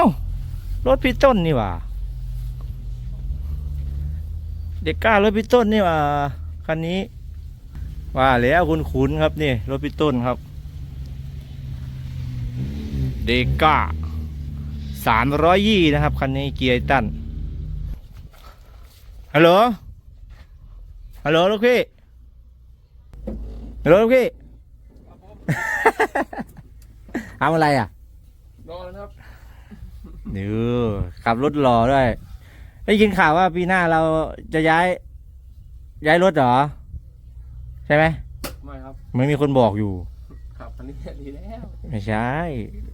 ารถพี่ต้นนี่หว่าเด็กกล้ารถพี่ต้นนี่หว่าคันนี้ ว่าแล้วคุณขุนครับนี่รถพี่ต้นครับ เด็กก้าสามร้อยยี่นะครับคันนี้เกียร์ไอ้ตันฮัลโหลฮัลโหลลูกพี่ฮัลโหลลูกพี่ ทำอะไรอะนอนครับ เดี๋ยวขับรถรอด้วยได้ยินข่าวว่าปีหน้าเราจะย้าย ย้ายรถเหรอ ใช่ไหมไม่ครับไม่มีคนบอกอยู่ ขับคันนี้ดีแล้วไม่ใช่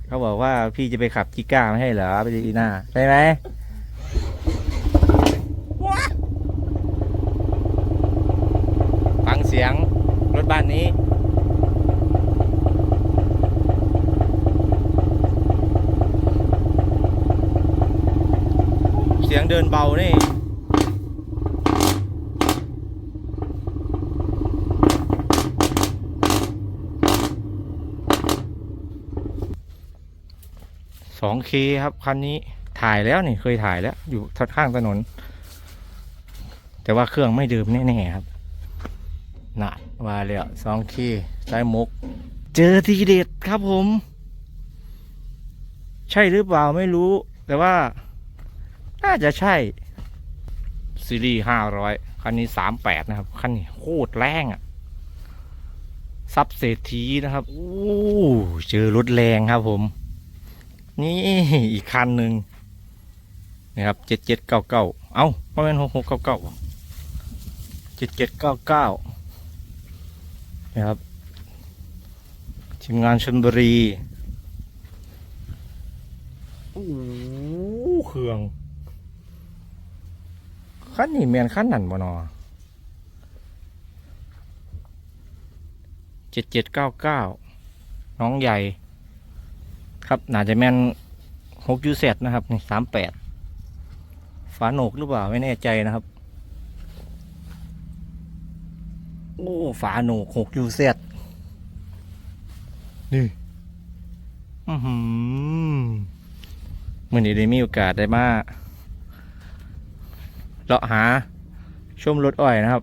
เขาบอกว่าพี่จะไปขับจิก้าไม่ให้เหรอไปปีหน้าใช่ไหมฟังเสียงรถบ้านนี้ เสียงเดินเบานี่สองเคครับคันนี้ถ่ายแล้วนี่เคยถ่ายแล้ว อยู่ข้างถนน แต่ว่าเครื่องไม่ดื่มแน่ๆครับน่ะว่าแล้วสองเคสายมุก เจอทีเด็ดครับผม ใช่หรือเปล่าไม่รู้แต่ว่า น่าจะใช่ซีรีส์ห้าร้อยคันนี้สามแปดนะครับ คันนี้โคตรแรงอะ่ะซับเศรษฐีนะครับโอ้เจอรถแรงครับผม นี่อีกคันหนึ่งนะครับเจ็ดเจ็ดเก้าเก้าเอ้าไม่เป็นหกหกเก้าเก้าเจ็ดเจ็ดเก้าเก้านะครับทีมงานชนบุรีโอ้เครื่อง ขั้นนี้แมนขั้นนั่นบ่นอเจ็ดเจ็ดเก้าเก้าน้องใหญ่ ครับน่าจะแม่นหกยูเซตนะครับนี่สามแปดฝาโหนกหรือเปล่าไม่แน่ใจนะครับ โอ้ฝาโหนกหกยูเซตนี่ อือหือมื่อนี้ได้มีโอกาสได้มา เลาะหาชมรถอ้อยนะครับ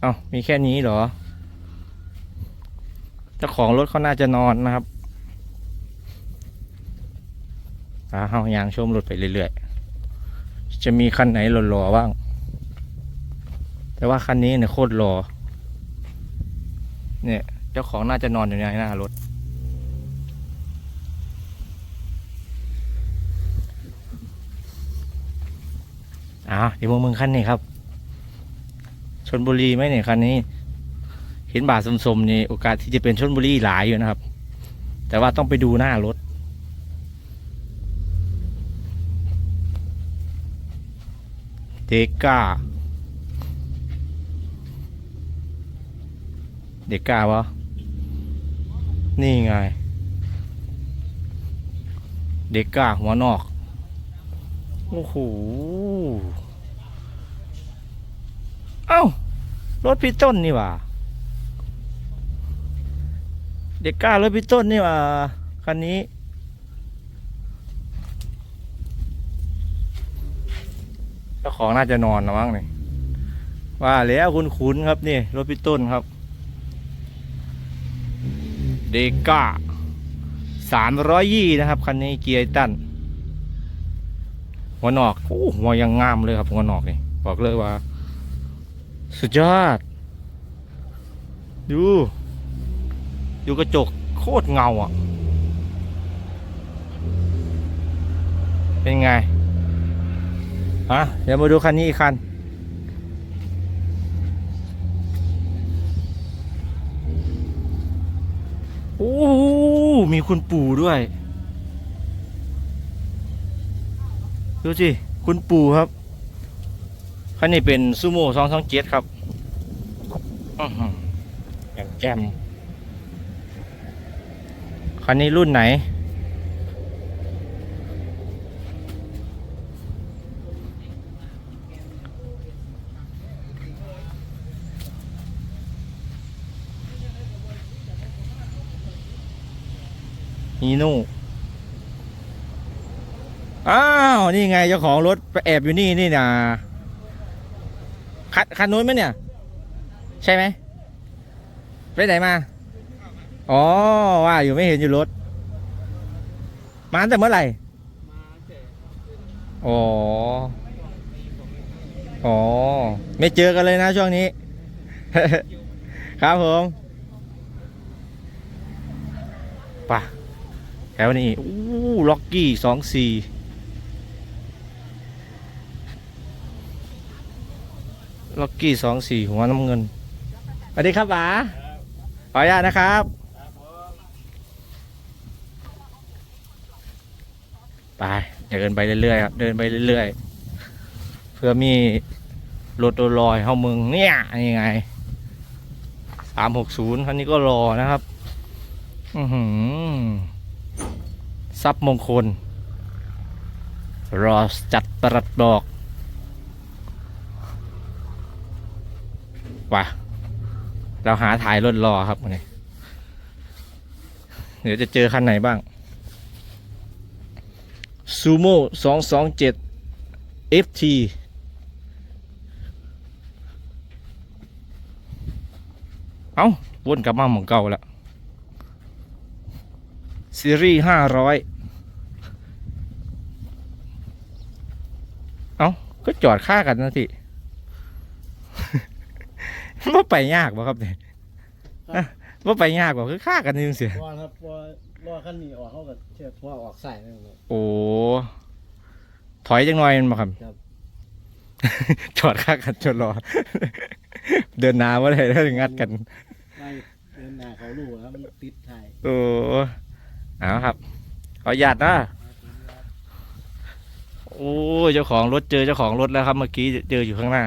เอา้ามีแค่นี้เหรอ เจ้าของรถเขาน่าจะนอนนะครับอาเฮายางชมรถไปเรื่อยๆ จะมีคันไหนหล่อๆบ้าง แต่ว่าคันนี้เนี่ยโคตรหล่อ เนี่ย เจ้าของน่าจะนอนอยู่ในหน้ารถ อ่าเดี๋ยวมึงคันนี้ครับชนบุรีไหมเนี่ยคันนี้ เห็นบาทสมๆนี่โอกาสที่จะเป็นชนบุรีหลายอยู่นะครับ แต่ว่าต้องไปดูหน้ารถเดก้าเดก้าวะนี่ไง เดก้าหัวนอก โอ้โหเอ้ารถพี่ต้นนี่ว่าเด็กกล้ารถพี่ต้นนี่ว่าคันนี้เจ้าของน่าจะนอนนะมั้งนี่ว่าแล้วคุณขุนครับนี่รถพี่ต้นครับ เด็กก้าสามร้อยยี่นะครับ คันนี้เกียร์ไอ้ตัน หัวนอกโอ้หัวยังงามเลยครับหัวนอกนี่บอกเลยว่า สุดยอดดูดูกระจกโคตรเงาอะ เป็นไงฮะเดี๋ยวมาดูคันนี้อีกคันโอ้มีคุณปู่ด้วย ดูสิ คุณปู่ครับคันนี้เป็นซูโม่สองสองเจ็ดครับอย่างแจมคันนี้รุ่นไหนนีโน่ อ้าว นี่ไงเจ้าของรถไปแอบอยู่นี่นี่นะคันคันนู้นไหมเนี่ย ใช่ไหมไปไหนมา อ๋อ ว่าอยู่ไม่เห็นอยู่รถ มาตั้งแต่เมื่อไหร่อ๋อ อ๋อ ไม่เจอกันเลยนะช่วงนี้ ครับผมไป่ะแถวนี้อู้ล็อกกี้สองสี่ ล็อกกี้สองสี่หัวน้ำเงินสวัสดีครับป๋าขออนุญาตนะครับไปเดินไปเรื่อยๆครับเดินไปเรื่อยๆ เพื่อมีรถตัวลอยเข้ามึงเนี่ยนี่ไงสามหกศูนย์คันนี้ก็รอนะครับ อือหือซับมงคล รอจัดประดอก ว่ะเราหาถ่ายรถรอครับวันนี้เดี๋ยวจะเจอคันไหนบ้างซูโม่สองสองเจ็ด FT เอาวนกลับมาหมองเก่าแล้วซีรีส์ห้าร้อยเอาก็จอดค่ากันนะที ว่าไปยากบ่ครับเนี่ยว่าไปยากบ่คือค่ากันนึงเสียว่าครับว่าว่าขั้นนี้ออกเขาก็เชือกว่าออกใส่นั่นแหละโอ้ถอยจังหน่อยแมันบ่ครับครับจอดข้างกันจนรอ เดินหนาว่าไรถ้างัดกันไม่เดินหน้าเขาลูกแล้วมันติดไทยโอ้เอาครับขอหยาดนะโอ้เจ้าของรถเจอเจ้าของรถแล้วครับ เมื่อกี้เจออยู่ข้างหน้า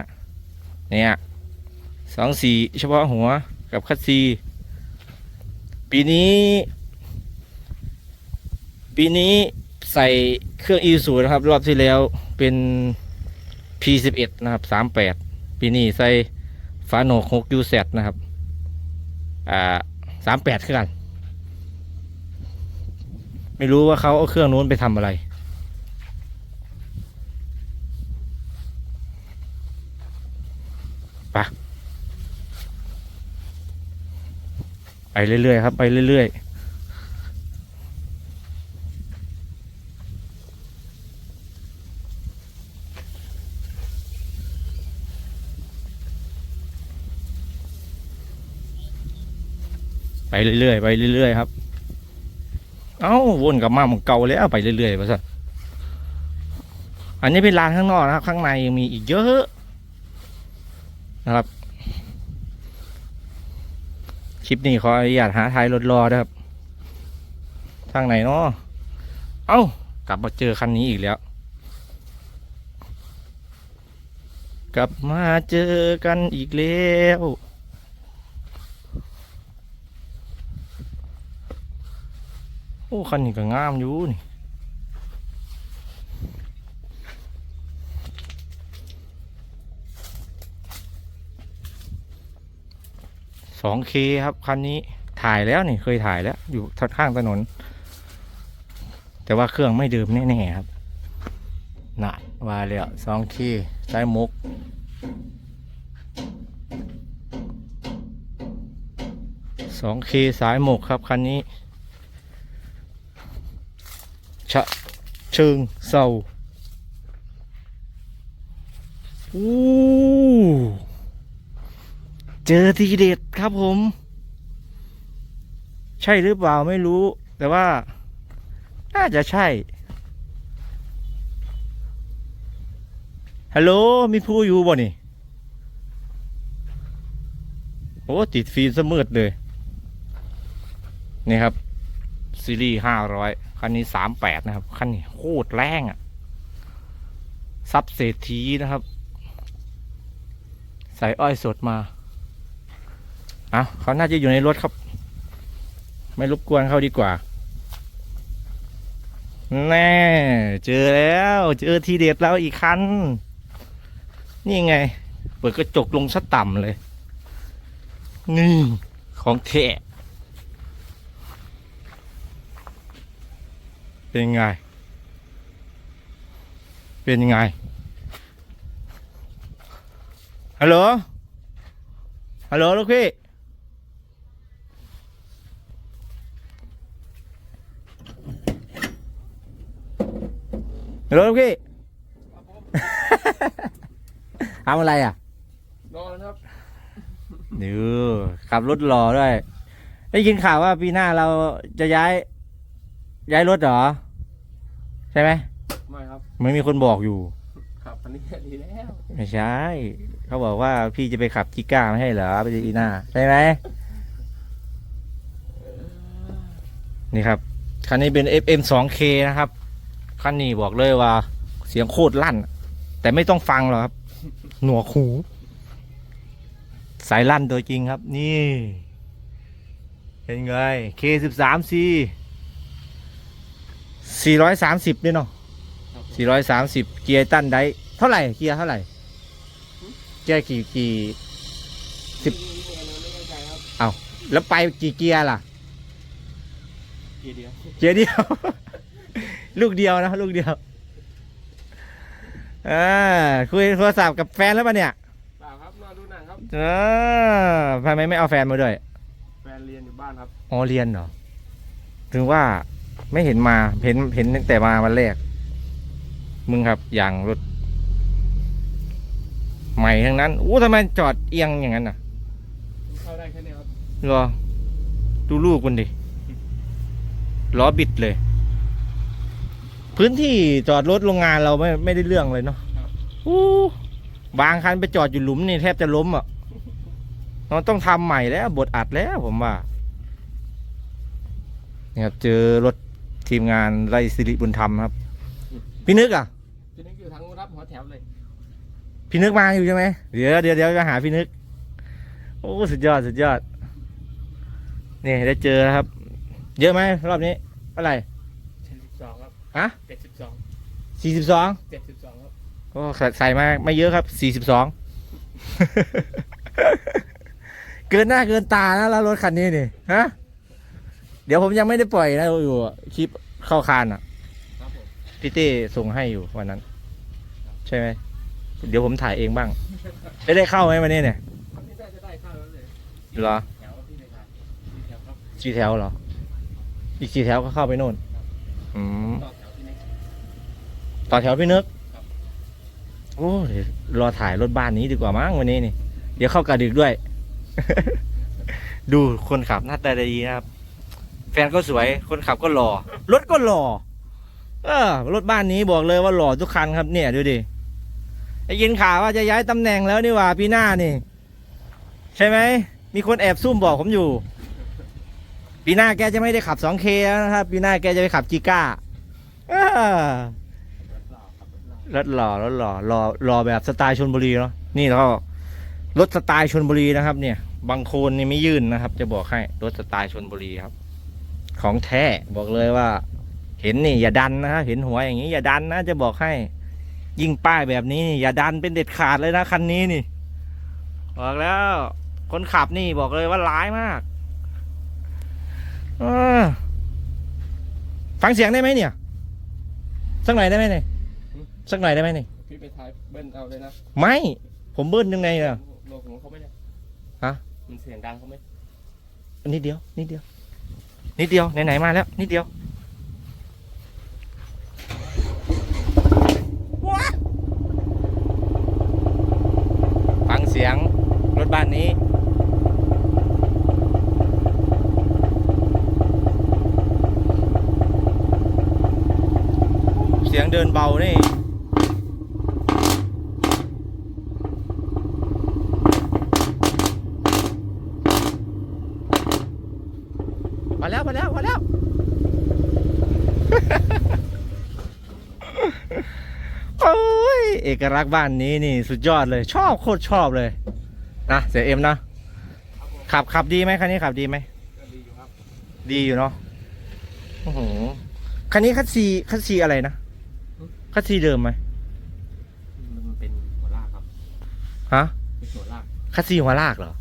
เนี่ย สองสี่เฉพาะหัวกับคัตซีปีนี้ ปีนี้ใส่เครื่องอีสูนะครับ รอบที่แล้วเป็น P11 นะครับ38 ปีนี้ใส่ฝาโหนก6 UZ นะครับ อ่า38คือกัน ไม่รู้ว่าเขาเอาเครื่องนู้นไปทำอะไร ไปะ ไปเรื่อยๆครับ ไปเรื่อยๆไปเรื่อยๆไปเรื่อยๆครับ เอ้าวนกลับมาเหมือนเก่าแล้วไปเรื่อยๆไปซะอันนี้เป็นลานข้างนอกนะครับ ข้างในยังมีอีกเยอะนะครับ ลิปนี้ขออนุญาตหาท้ายรถรอนะครับ ทางไหนเนาะเอ้ากลับมาเจอคันนี้อีกแล้ว กลับมาเจอกันอีกแล้วโอ้คันนี้ก็งามอยู่นี่ สองเครับคันนี้ถ่ายแล้วนี่เคยถ่ายแล้ว อยู่ข้างถนน แต่ว่าเครื่องไม่เดิมแน่ๆครับน่ะว่าแล้วสองเคใช้มุก สองเคสายหมกครับ คันนี้ ชะเชิงเศร้าอู้ เจอทีเด็ดครับผม ใช่หรือเปล่าไม่รู้ แต่ว่า น่าจะใช่ ฮัลโหล มีผู้อยู่บ่นี่ โอ้ติดฟิล์มเสมืดเลย นี่ครับ ซีรีส์ห้าร้อยคันนี้สามแปดนะครับ คันนี้โคตรแรงอะ่ะซับเศรษฐีนะครับ ใส่อ้อยสดมา อะเขาน่าจะอยู่ในรถครับ ไม่รบกวนเขาดีกว่า แน่ เจอแล้ว เจอทีเด็ดแล้วอีกคัน นี่ไง เปิดกระจกลงซะต่ำเลย นี่ของแท้เป็นไง เป็นยังไง ฮัลโหล ฮัลโหลลูกพี่ ฮัลโหลลูกพี่ครับผมทำอะไรอะรอนะครับ เดี๋ยวขับรถรอด้วย ได้ยินข่าวว่าปีหน้าเราจะย้าย ย้ายรถเหรอ ใช่ไหมไม่ครับ ไม่มีคนบอกอยู่ครับอันนี้ดีแล้วไม่ใช่ เขาบอกว่าพี่จะไปขับจิก้าไม่ให้เหรอไปปีหน้าใช่ไหมนี่ครับ คันนี้เป็น FM 2K นะครับ คันนี้บอกเลยว่า เสียงโคตรลั่น แต่ไม่ต้องฟังหรอกครับ หนวกหู สายลั่นตัวจริงครับ นี่เป็นไง K13C 430ด้วยเนาะครับผมสี่ร้อยสามสิบเกียร์ตันไดเท่าไหร่ เกียร์เท่าไหร่ เกียร์กี่กี่สิบนี่นี่อันนั้นไม่แน่ใจครับเอาแล้วไปกี่เกียร์ล่ะทีเดียว เกียร์เดียว ลูกเดียวนะลูกเดียวอ่าคุยโทรศัพท์กับแฟนแล้วปะเนี่ยเปล่าครับมาดูหนังครับ เออทำไมไม่เอาแฟนมาด้วยแฟนเรียนอยู่บ้านครับอ๋อเรียนเหรอถึงว่าไม่เห็นมาเห็นเห็นตั้งแต่มาวันแรก มึงครับอย่างรถใหม่ทั้งนั้นอู้ทำไมจอดเอียงอย่างนั้นอะเข้าได้แค่นี้ครับรอดูลูกมันดิล้อบิดเลย พื้นที่จอดรถโรงงานเราไม่ไม่ได้เรื่องเลยเนาะอู้บางคันไปจอดอยู่หลุมนี่แทบจะล้มอะเราต้องทำใหม่แล้วบทอัดแล้วผมว่านี่ครับเจอรถทีมงานไร่สิริบุญธรรมครับ พี่นึกอะทีนี้อยู่ทางนู้นครับหัวแถวเลย พี่นึกมาอยู่ใช่ไหมเดี๋ยวเดี๋ยวเดี๋ยวไปหาพี่นึก โอ้สุดยอดสุดยอด นี่ได้เจอแล้วครับ เยอะไหมรอบนี้เท่าไหร่ ฮะเจ็ดสิบสองสี่สิบสองเจ็ดสิบสองครับโอ้ใส่ใส่มาไม่เยอะครับสี่สิบสองเกินหน้าเกินตานะแล้วรถคันนี้นี่ฮะเดี๋ยวผมยังไม่ได้ปล่อยนะอยู่อะคลิปเข้าคานอะครับผมพี่เต้ส่งให้อยู่วันนั้น ใช่ไหมเดี๋ยวผมถ่ายเองบ้างจะได้เข้าไหมวันนี้เนี่ยครับพี่ได้จะได้เข้าแล้วเลยเหรอแถวพี่เลยครับมีแถวครับสี่แถวเหรออีกสี่แถวก็เข้าไปโน่นอืมต่อแถวที่นี่ ต่อแถวพี่นึกโอ้เดี๋ยวรอถ่ายรถบ้านนี้ดีกว่ามั้งวันนี้นี่ เดี๋ยวเข้ากระดึกด้วย ดูคนขับหน้าตาดีนะครับ แฟนก็สวย คนขับก็หล่อ รถก็หล่อ เออ รถบ้านนี้บอกเลยว่าหล่อทุกคันครับเนี่ยดูดิได้ยินข่าวว่าจะย้ายตำแหน่งแล้วนี่หว่าปีหน้านี่ ใช่ไหม มีคนแอบซุ่มบอกผมอยู่ ปีหน้าแกจะไม่ได้ขับ 2K แล้วนะครับ ปีหน้าแกจะไปขับจีก้า รถหล่อรถหล่อหล่อหล่อแบบสไตล์ชนบุรีเนาะนี่แล้วก็รถสไตล์ชนบุรีนะครับ เนี่ย บางโคนนี่ไม่ยื่นนะครับ จะบอกให้รถสไตล์ชนบุรีครับ ของแท้บอกเลยว่า เห็นนี่อย่าดันนะครับเห็นหัวอย่างนี้ อย่าดันนะจะบอกให้ ยิ่งป้ายแบบนี้นี่อย่าดันเป็นเด็ดขาดเลยนะคันนี้นี่บอกแล้ว คนขับนี่บอกเลยว่าร้ายมากอฟังเสียงได้ไหมเนี่ยสักหน่อยได้ไหมเนี่ย สักหน่อยได้ไหมเนี่ยพี่ไปถ่ายเบิ้ลเอาเลยนะไม่ ผมเบิ้ลยังไงล่ะโลกของเขาไม่ได้ฮะมันเสียงดังเขาไหมนิดเดียวนิดเดียวนิดเดียวไหนๆมาแล้วนิดเดียวว้าฟังเสียงรถบ้านนี้เสียงเดินเบานี่ มาแล้วมาแล้วมาแล้ว โอ้ยเอกลักษณ์บ้านนี้นี่สุดยอดเลย ชอบโคตรชอบเลย นะเสียเอ็มนะขับขับดีไหมคันนี้ขับดีไหมก็ดีอยู่ครับดีอยู่เนาะโอ้โหคันนี้คัสซีคัสซีอะไรนะคัสซีเดิมไหมมันเป็นหัวลากครับฮะเป็นหัวลากคัสซีหัวลากเหรอ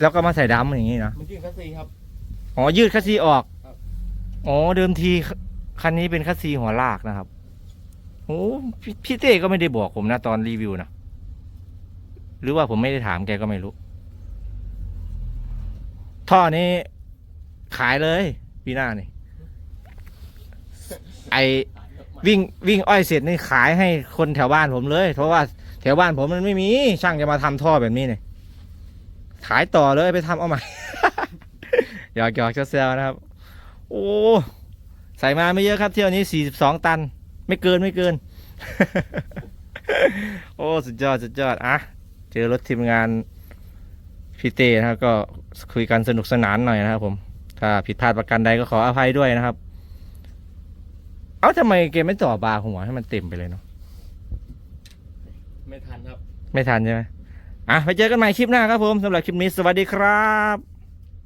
แล้วก็มาใส่ดำอย่างนี้นะมันยื่นคัสซีครับ อ๋อยืดคัสซีออกครับ อ๋อเดิมทีคันนี้เป็นคัสซีหัวลากนะครับโอ้พี่พี่เต้ก็ไม่ได้บอกผมนะตอนรีวิวนะหรือว่าผมไม่ได้ถามแกก็ไม่รู้ ท่อนี้ขายเลยปีหน้านี่ ไอ วิ่งวิ่งอ้อยเสร็จนี่ขายให้คนแถวบ้านผมเลย เพราะว่าแถวบ้านผมมันไม่มีช่างจะมาทำท่อแบบนี้เนี่ยขายต่อเลยไปทำเอาใหม่ หยอกหยอกเซลนะครับ โอ้ใส่มาไม่เยอะครับเที่ยวนี้สี่สิบสองตัน ไม่เกินไม่เกิน โอ้สุดยอดสุดยอดอะเจอรถทีมงานพี่เต้นะครับก็คุยกันสนุกสนานหน่อยนะครับผม ถ้าผิดพลาดประการใดก็ขออภัยด้วยนะครับ เอ้าทำไมเกมไม่ต่อบาร์หัวให้มันเต็มไปเลยเนาะไม่ทันครับ ไม่ทันใช่ไหมอะไปเจอกันใหม่คลิปหน้าครับผมสำหรับคลิปนี้สวัสดีครับ